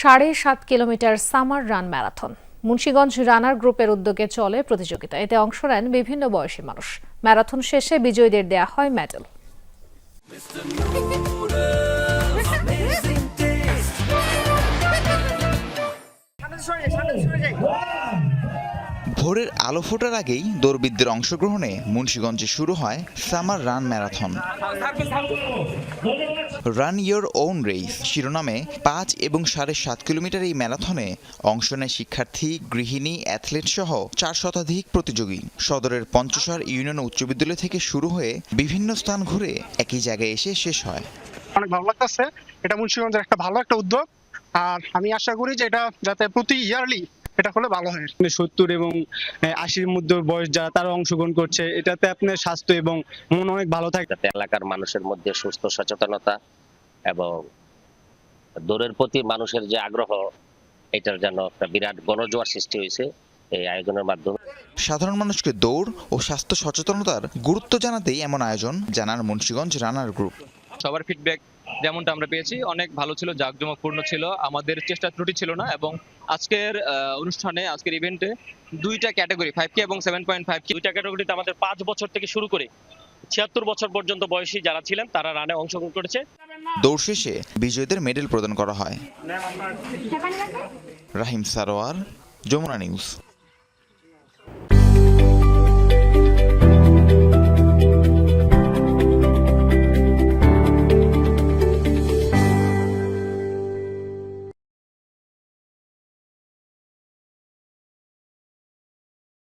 সাড়ে সাত kilometre summer run marathon. Munshiganj runner গ্রুপের উদ্যোগে চলে প্রতিযোগিতা। এতে অংশ নেন বিভিন্ন বয়সী মানুষ। ম্যারাথন শেষে বিজয়ীদের দেয়া হয় মেডেল। ভোরের আলো ফোটার আগেই দৌড়বিদদের অংশগ্রহণে মুন্সীগঞ্জে শুরু হয় summer run marathon. Run your own race শিরোনামে পাঁচ এবং সাড়ে সাত কিলোমিটার এই ম্যারাথনে অংশ নেয় শিক্ষার্থী, গৃহিণী অ্যাথলেট সহ চার শতাধিক প্রতিযোগী। সদরের পঞ্চসার ইউনিয়ন উচ্চ বিদ্যালয় থেকে শুরু হয়ে বিভিন্ন স্থান ঘুরে একই জায়গায় এসে শেষ হয়। অনেক ভালো লাগতেছে। এটা মুন্সিগঞ্জের একটা ভালো একটা উদ্যোগ। আর আমি আশা করি যে এটা যাতে প্রতি ইয়ারলি এটা হলে ভালো হয়। আপনি সত্তর এবং আশির মধ্যে বয়স যারা তারা অংশগ্রহণ করছে। এটাতে আপনার স্বাস্থ্য এবং মন অনেক ভালো থাকে। যাতে এলাকার মানুষের মধ্যে সুস্থ সচেতনতা এবং দৌড়ের প্রতি মানুষের যে আগ্রহ এটার যেন একটা বিরাট গণজোয়ার সৃষ্টি হয়েছে এই আয়োজনের মাধ্যমে। সাধারণ মানুষকে দৌড় ও স্বাস্থ্য সচেতনতার গুরুত্ব জানাতেই এমন আয়োজন জানান মুন্সীগঞ্জ রানার গ্রুপ। সবার ফিডব্যাক যেমনটা আমরা পেয়েছি অনেক ভালো ছিল জাঁকজমকপূর্ণ ছিল। আমাদের চেষ্টা ত্রুটি ছিল না এবং আজকের আহ, অনুষ্ঠানে আজকের ইভেন্টে দুইটা ক্যাটাগরি ফাইভ কে এবং সেভেন পয়েন্ট ফাইভ কে দুইটা ক্যাটাগরিতে আমাদের পাঁচ বছর থেকে শুরু করে ছিয়াত্তর বছর পর্যন্ত বয়সী যারা ছিলেন তারা রানে অংশগ্রহণ করেছে। দৌড় শেষে বিজয়ীদের মেডেল প্রদান করা হয়। রাহিম সারোয়ার যমুনা নিউজ